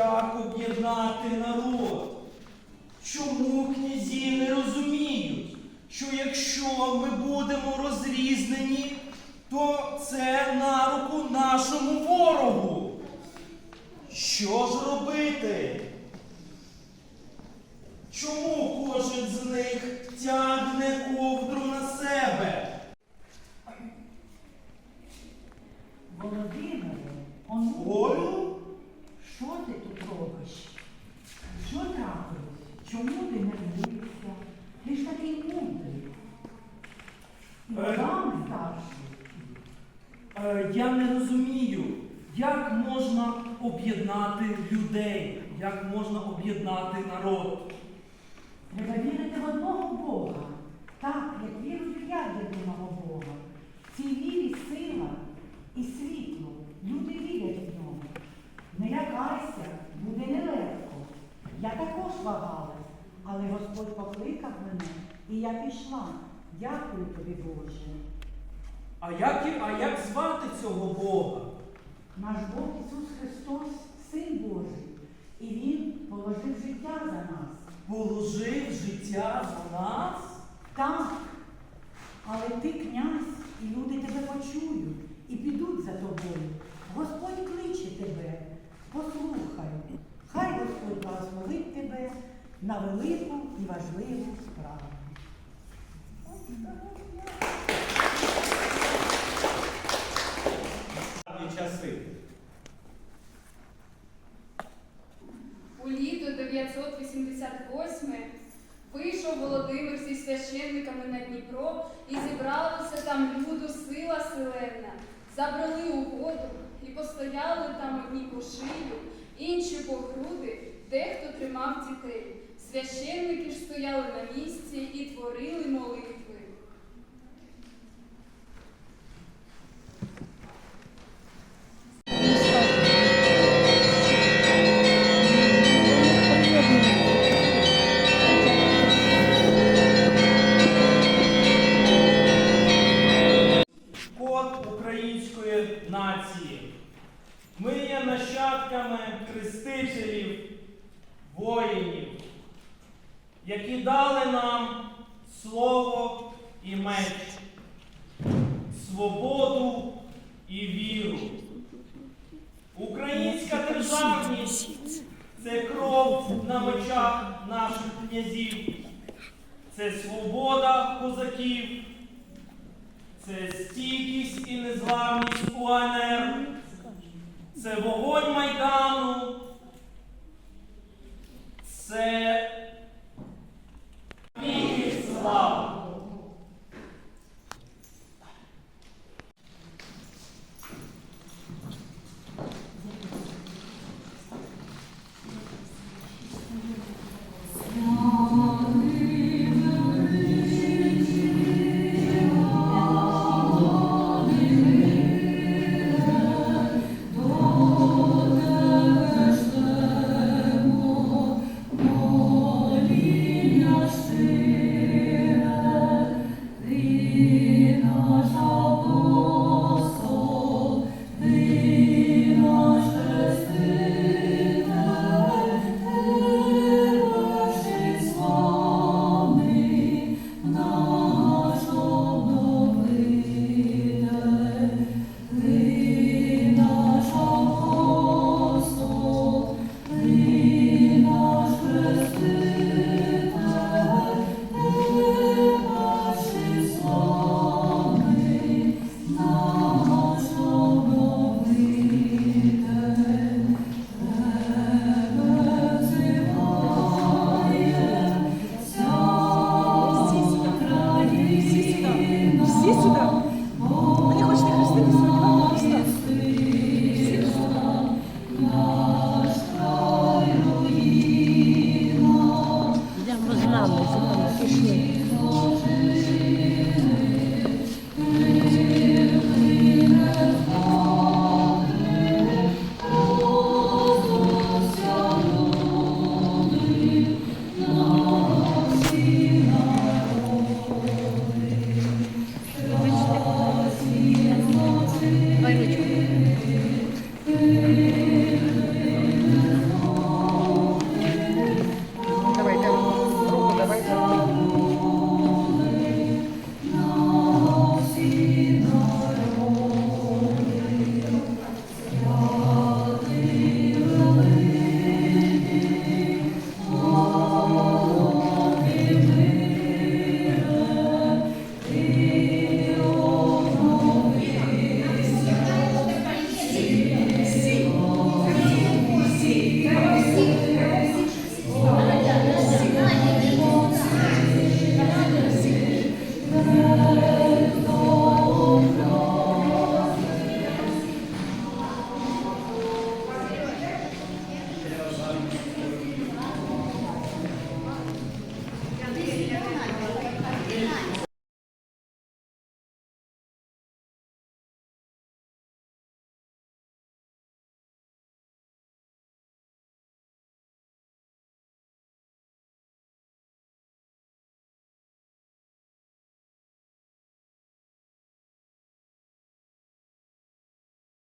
Як об'єднати народ? Чому князі не розуміють, що якщо ми будемо розрізнені, то це на руку нашому ворогу? Що ж робити? Чому кожен з них тягне ковдру на себе? Володимире, онуку, Олю? що ти тут робиш? Що трапилось? Чому ти не вдивився? Ти ж такий мудрий. І Е. вам старший. Е, я не розумію, як можна об'єднати людей, як можна об'єднати народ. Треба вірити в одного Бога. Так, як вірують я в єдиного Бога. В цій вірі сила і світло. Люди вірять в нього. Не лякайся, буде нелегко. Я також вагалась, але Господь покликав мене, і я пішла. Дякую тобі, Боже. А як, а як звати цього Бога? Наш Бог Ісус Христос, Син Божий, і Він положив життя за нас. Положив життя за нас? Так, але ти князь, і люди тебе почують і підуть за тобою. Господь кличе тебе, послухай. Хай Господь благословить тебе на велику і важливу справу. Часи. У літо 988 вийшов Володимир зі священниками на Дніпро і зібралося там люду сила селена. Забрали у воду і постояли там одні по шию, інші по груди, дехто тримав дітей. Священники ж стояли на місці і творили нащадками хрестителів, воїнів, які дали нам слово і меч, свободу і віру. Українська державність це кров на мечах наших князів, це свобода козаків. Це стійкість сюди. Мені. Хочете хрестити сьогодні Христа? Йдемо з нами пішли. Amen.